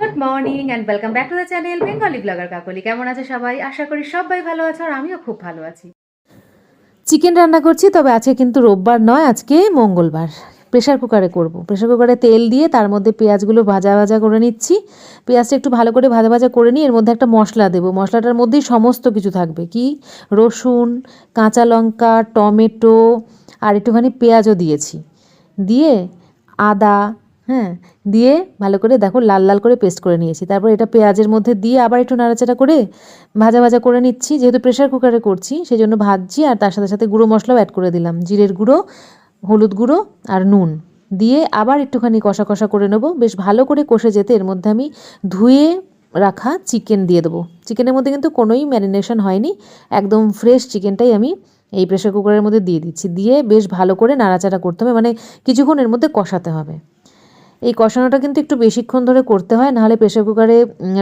Good morning and welcome back to the channel Bengali blogger Kakoli কেমন আছে সবাই? আশা করি সবাই ভালো আছে আর আমিও খুব ভালো আছি। চিকেন রান্না করছি, তবে আজকে কিন্তু রোববার নয়, আজকে মঙ্গলবার। প্রেশার কুকারে করব। প্রেশার কুকারে তেল দিয়ে তার মধ্যে পেঁয়াজগুলো ভাজা ভাজা করে নিচ্ছি। পেঁয়াজটা একটু ভালো করে ভাজা ভাজা করে নিয়ে এর মধ্যে একটা মশলা দেবো। মশলাটার মধ্যেই সমস্ত কিছু থাকবে কি? রসুন, কাঁচা লঙ্কা, টমেটো, আর একটুখানি পেঁয়াজও দিয়েছি। দিয়ে আদা হ্যাঁ দিয়ে ভালো করে দেখো লাল লাল করে পেস্ট করে নিয়েছি। তারপর এটা পেঁয়াজের মধ্যে দিয়ে আবার একটু নাড়াচাড়া করে ভাজা ভাজা করে নিচ্ছি। যেহেতু প্রেশার কুকারে করছি সেই জন্য ভাজছি আর তার সাথে সাথে গুঁড়ো মশলাও অ্যাড করে দিলাম। জিরের গুঁড়ো, হলুদ গুঁড়ো আর নুন দিয়ে আবার একটুখানি কষা কষা করে নেব। বেশ ভালো করে কষে যেতে এর মধ্যে আমি ধুয়ে রাখা চিকেন দিয়ে দেবো। চিকেনের মধ্যে কিন্তু কোনোই ম্যারিনেশন হয়নি। একদম ফ্রেশ চিকেনটাই আমি এই প্রেশার কুকারের মধ্যে দিয়ে দিচ্ছি। দিয়ে বেশ ভালো করে নাড়াচাড়া করতে হবে। মানে কিছুক্ষণ এর মধ্যে কষাতে হবে। এই কষানোটা কিন্তু একটু বেশিক্ষণ ধরে করতে হয়, নাহলে প্রেশার কুকারে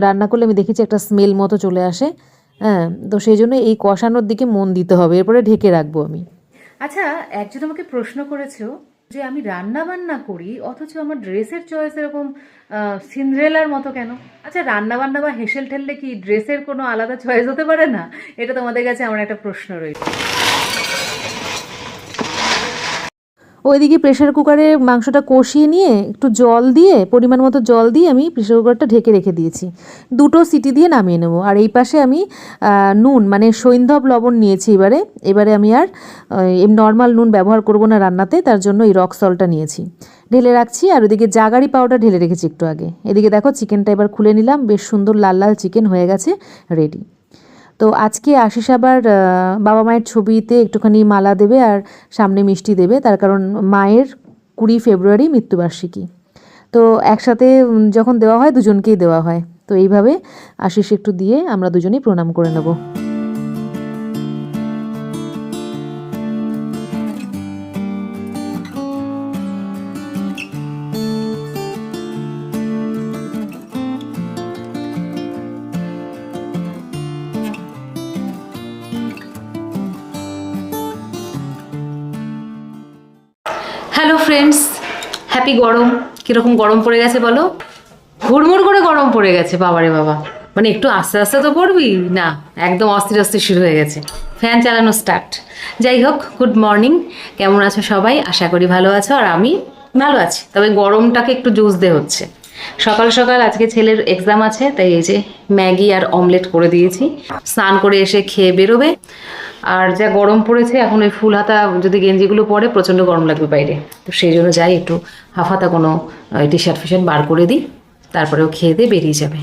রান্না করলে আমি দেখেছি একটা স্মেল মতো চলে আসে। হ্যাঁ তো সেই জন্য এই কষানোর দিকে মন দিতে হবে, এরপরে ঢেকে রাখব আমি। আচ্ছা একজন আমাকে প্রশ্ন করেছিল যে আমি রান্না বান্না করি, অথচ আমার ড্রেসের চয়েস এরকম সিন্ড্রেলার মতো কেন? আচ্ছা রান্না বান্না বা হেসেল ঠেললে কি ড্রেসের কোনো আলাদা চয়েস হতে পারে না? এটা তোমাদের কাছে আমার একটা প্রশ্ন রয়েছে। ওইদিকে প্রেশার কুকারে মাংসটা কষিয়ে নিয়ে একটু জল দিয়ে, পরিমাণ মতো জল দিয়ে আমি প্রেশার কুকারটা ঢেকে রেখে দিয়েছি। দুটো সিটি দিয়ে নামিয়ে নেব। আর এই পাশে আমি নুন মানে সৈন্ধব লবণ নিয়েছি এবারে। এবারে আমি আর নর্মাল নুন ব্যবহার করব না রান্নাতে, তার জন্য এই রক সলটা নিয়েছি। ঢেলে রাখছি আর ওদিকে জাগারি পাউডার ঢেলে রেখেছি একটু আগে। এদিকে দেখো চিকেনটা এবার খুলে নিলাম, বেশ সুন্দর লাল লাল চিকেন হয়ে গেছে রেডি তো আজকে আশিস আবার বাবা মায়ের ছবিতে একটুখানি মালা দেবে আর সামনে মিষ্টি দেবে। তার কারণ মায়ের কুড়ি ফেব্রুয়ারি মৃত্যুবার্ষিকী। তো একসাথে যখন দেওয়া হয় দুজনকেই দেওয়া হয়। তো এইভাবে আশিস একটু দিয়ে আমরা দুজনেই প্রণাম করে নেব। হ্যালো ফ্রেন্ডস হ্যাপি গরম। কীরকম গরম পড়ে গেছে বলো? হুড়মুড় করে গরম পড়ে গেছে বাবারে বাবা। মানে একটু আস্তে আস্তে তো পড়বি? না, একদম অস্থির অস্থির শুরু হয়ে গেছে। ফ্যান চালানো স্টার্ট যাই হোক গুড মর্নিং কেমন আছো সবাই? আশা করি ভালো আছো, আর আমি ভালো আছি। তবে গরমটাকে একটু জুস দে হচ্ছে। সকাল সকাল আজকে ছেলের এক্সাম আছে, তাই এই যে ম্যাগি আর অমলেট করে দিয়েছি। স্নান করে এসে খেয়ে বেরোবে। আর যা গরম পড়েছে, এখন ওই ফুল হাতা যদি গেঞ্জিগুলো পরে প্রচণ্ড গরম লাগবে বাইরে। তো সেই জন্য যাই, একটু হাফ হাতা কোনো টি শার্ট ফিশার্ট বার করে দিই তারপরেও খেয়ে দিয়ে বেরিয়ে যাবে।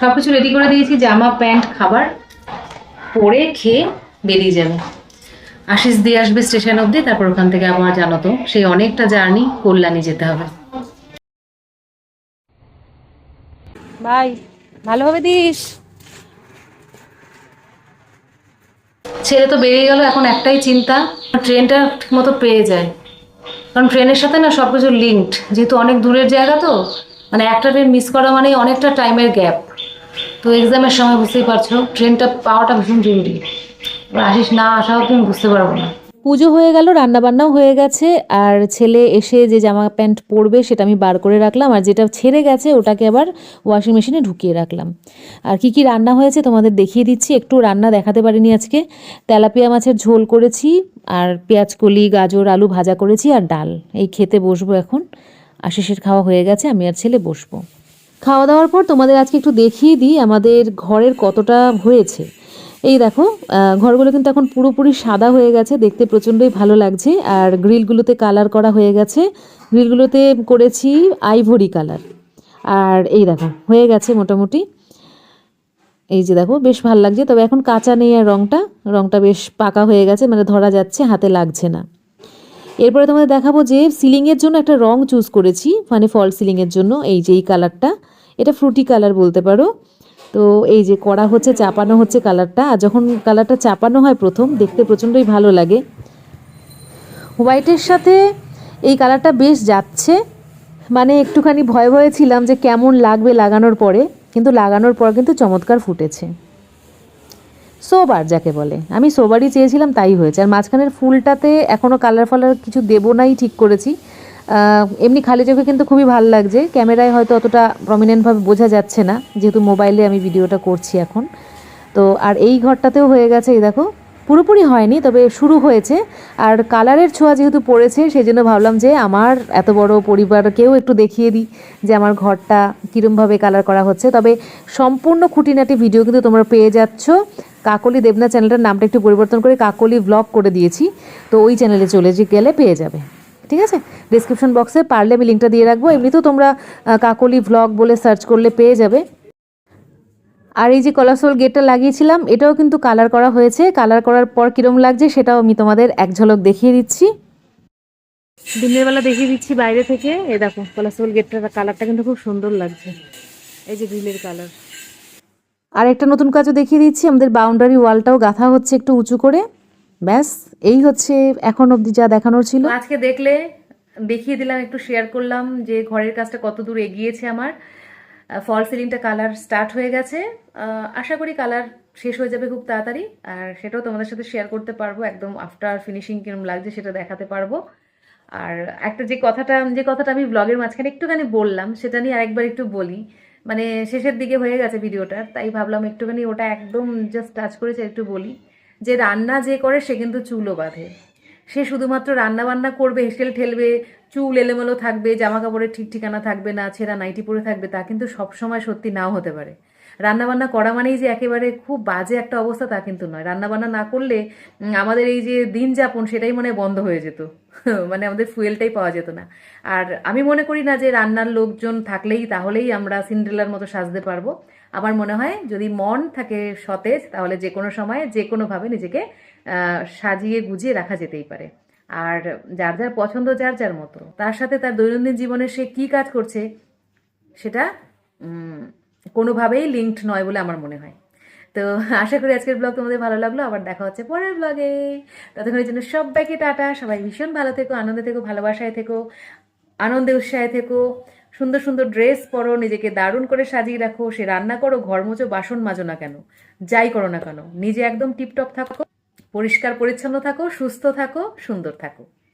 সব কিছু রেডি করে দিয়েছি জামা প্যান্ট খাবার। পরে খেয়ে বেরিয়ে যাবে। আশিস দিয়ে আসবে স্টেশন অবধি তারপর ওখান থেকে আবার জানো তো সেই অনেকটা জার্নি কল্যাণী যেতে হবে। ভাই ভালোভাবে দিস। ছেলে তো বেরিয়ে গেল এখন একটাই চিন্তা ট্রেনটা ঠিক মতো পেয়ে যায়। কারণ ট্রেনের সাথে না সব কিছু লিঙ্কড যেহেতু অনেক দূরের জায়গা তো মানে একটা ট্রেন মিস করা মানে অনেকটা টাইমের গ্যাপ তো এক্সামের সময় বুঝতেই পারছ ট্রেনটা পাওয়াটা ভীষণ জরুরি। আসিস না আসাও তুমি বুঝতে পারব না। পুজো হয়ে গেল, রান্নাবান্নাও হয়ে গেছে, আর ছেলে এসে যে জামা প্যান্ট পরবে সেটা আমি বার করে রাখলাম, আর যেটা ছেড়ে গেছে ওটাকে আবার ওয়াশিং মেশিনে ঢুকিয়ে রাখলাম। আর কি কি রান্না হয়েছে তোমাদের দেখিয়ে দিচ্ছি, একটু রান্না দেখাতে পারিনি আজকে। তেলাপিয়া মাছের ঝোল করেছি, আর পেঁয়াজ কলি গাজর, আলু ভাজা করেছি, আর ডাল। এই খেতে বসবো এখন। আশিসের খাওয়া হয়ে গেছে, আমি আর ছেলে বসবো। খাওয়া দাওয়ার পর তোমাদের আজকে একটু দেখিয়ে দিই আমাদের ঘরের কতটা হয়েছে। এই দেখো ঘরগুলো কিন্তু এখন পুরোপুরি সাদা হয়ে গেছে, দেখতে প্রচণ্ডই ভালো লাগছে। আর গ্রিলগুলোতে কালার করা হয়ে গেছে। গ্রিলগুলোতে করেছি আইভরি কালার। আর এই দেখো, হয়ে গেছে মোটামুটি। এই যে দেখো, বেশ ভালো লাগছে। তবে এখন কাঁচা নেই আর রঙটা রঙটা বেশ পাকা হয়ে গেছে মানে ধরা যাচ্ছে, হাতে লাগছে না। এরপরে তোমাদের দেখাবো যে সিলিংয়ের জন্য একটা রং চুজ করেছি মানে ফল সিলিংয়ের জন্য, এই যে এই কালারটা এটা ফ্রুটি কালার বলতে পারো। তো এই যে করা হচ্ছে, চাপানো হচ্ছে কালারটা আর যখন কালারটা চাপানো হয় প্রথম, দেখতে প্রচণ্ডই ভালো লাগে। হোয়াইটের সাথে এই কালারটা বেশ যাচ্ছে। মানে একটুখানি ভয় ভয়ে ছিলাম যে কেমন লাগবে লাগানোর পরে, কিন্তু লাগানোর পর কিন্তু চমৎকার ফুটেছে। সোবার যাকে বলে। আমি সোবারই চেয়েছিলাম, তাই হয়েছে। আর মাঝখানের ফুলটাতে এখনও কালার ফালার কিছু দেবো নাই, ঠিক করেছি। এমনি খালি চোখে কিন্তু খুবই ভালো লাগছে। ক্যামেরায় হয়তো অতটা প্রমিনেন্টভাবে বোঝা যাচ্ছে না। যেহেতু মোবাইলে আমি ভিডিওটা করছি এখন। তো, আর এই ঘরটাতেও হয়ে গেছে, এই দেখো। পুরোপুরি হয়নি, তবে শুরু হয়েছে। আর কালারের ছোঁয়া যেহেতু পড়েছে সেই জন্য ভাবলাম যে আমার এত বড় পরিবারকেও একটু দেখিয়ে দিই যে আমার ঘরটা কীরমভাবে কালার করা হচ্ছে। তবে সম্পূর্ণ খুঁটিনাটি ভিডিও কিন্তু তোমরা পেয়ে যাচ্ছ। কাকলি দেবনা চ্যানেলটার নামটা একটু পরিবর্তন করে কাকলি ব্লগ করে দিয়েছি। তো ওই চ্যানেলে চলে যে গেলে পেয়ে যাবে। ঠিক আছে? ডিসক্রিপশন বক্সে পারলে আমি লিঙ্কটা দিয়ে রাখব। এমনিতেও তোমরা কাকলি ভ্লগ বলে সার্চ করলে পেয়ে যাবে। আর এই যে কলাসোল গেটটা লাগিয়েছিলাম, এটাও কিন্তু কালার করা হয়েছে। কালার করার পর কিরম লাগছে সেটাও আমি তোমাদের এক ঝলক দেখিয়ে দিচ্ছি। দিনের বেলা দেখিয়ে দিচ্ছি বাইরে থেকে। এই দেখো, কলাসোল গেটটার কালারটা কিন্তু খুব সুন্দর লাগছে। এই যে গ্রিলের কালার আর একটা নতুন কাজও দেখিয়ে দিচ্ছি। আমাদের বাউন্ডারি ওয়ালটাও গাঁথা হচ্ছে একটু উঁচু করে। ব্যাস, এই হচ্ছে এখন অবধি যা দেখানোর ছিল। আজকে দেখলে দেখিয়ে দিলাম, একটু শেয়ার করলাম যে ঘরের কাজটা কত দূর এগিয়েছে আমার। ফল সিলিংটা কালার স্টার্ট হয়ে গেছে। আশা করি কালার শেষ হয়ে যাবে খুব তাড়াতাড়ি। আর সেটাও তোমাদের সাথে শেয়ার করতে পারব, একদম আফটার ফিনিশিং কিরম লাগছে সেটা দেখাতে পারব। আর একটা যে কথাটা যে কথাটা আমি ব্লগের মাঝখানে একটুখানি বললাম, সেটা নিয়ে আরেকবার একটু বলি। মানে শেষের দিকে হয়ে গেছে ভিডিওটা, তাই ভাবলাম একটুখানি ওটা একদম জাস্ট টাচ করেছে একটু বলি। যে রান্না যে করে সে কিন্তু চুলও বাঁধে। সে শুধুমাত্র রান্না বান্না করবে, হেসেল ঠেলবে, চুল এলোমেলো থাকবে, জামা কাপড়ের ঠিক ঠিকানা থাকবে না, ছেঁড়া নাইটি পরে থাকবে, তা কিন্তু সবসময় সত্যি নাও হতে পারে। রান্না বান্না করা মানেই যে একেবারে খুব বাজে একটা অবস্থা তা কিন্তু নয়। রান্নাবান্না না করলে আমাদের এই যে দিন যাপন সেটাই মনে বন্ধ হয়ে যেত। মানে আমাদের ফুয়েলটাই পাওয়া যেত না। আর আমি মনে করি না যে রান্নার লোকজন থাকলেই তাহলেই আমরা সিন্ড্রেলার মতো সাজতে পারব। আমার মনে হয় যদি মন থাকে সতেজ, তাহলে যে কোনো সময়ে, যে কোনোভাবে নিজেকে সাজিয়ে গুজিয়ে রাখা যেতেই পারে। আর যার যার পছন্দ, যার যার মতো। তার সাথে তার দৈনন্দিন জীবনে সে কি কাজ করছে, সেটা কোনোভাবেই লিঙ্কড নয় বলে আমার মনে হয়। তো আশা করি আজকের ব্লগ তোমাদের ভালো লাগল। আবার দেখা হচ্ছে পরের ব্লগে ততক্ষণের জন্য সবাইকে টাটা। সবাই ভীষণ ভালো থেকো, আনন্দে থেকো, ভালোবাসায় থেকো, আনন্দে উৎসাহে থেকো। সুন্দর সুন্দর ড্রেস পরো, নিজেকে দারুণ করে সাজিয়ে রাখো। সে রান্না করো, ঘর মোচো বাসন মাজো না কেন? যাই করো না কেন? নিজে একদম টিপটপ থাকো, পরিষ্কার পরিচ্ছন্ন থাকো, সুস্থ থাকো, সুন্দর থাকো।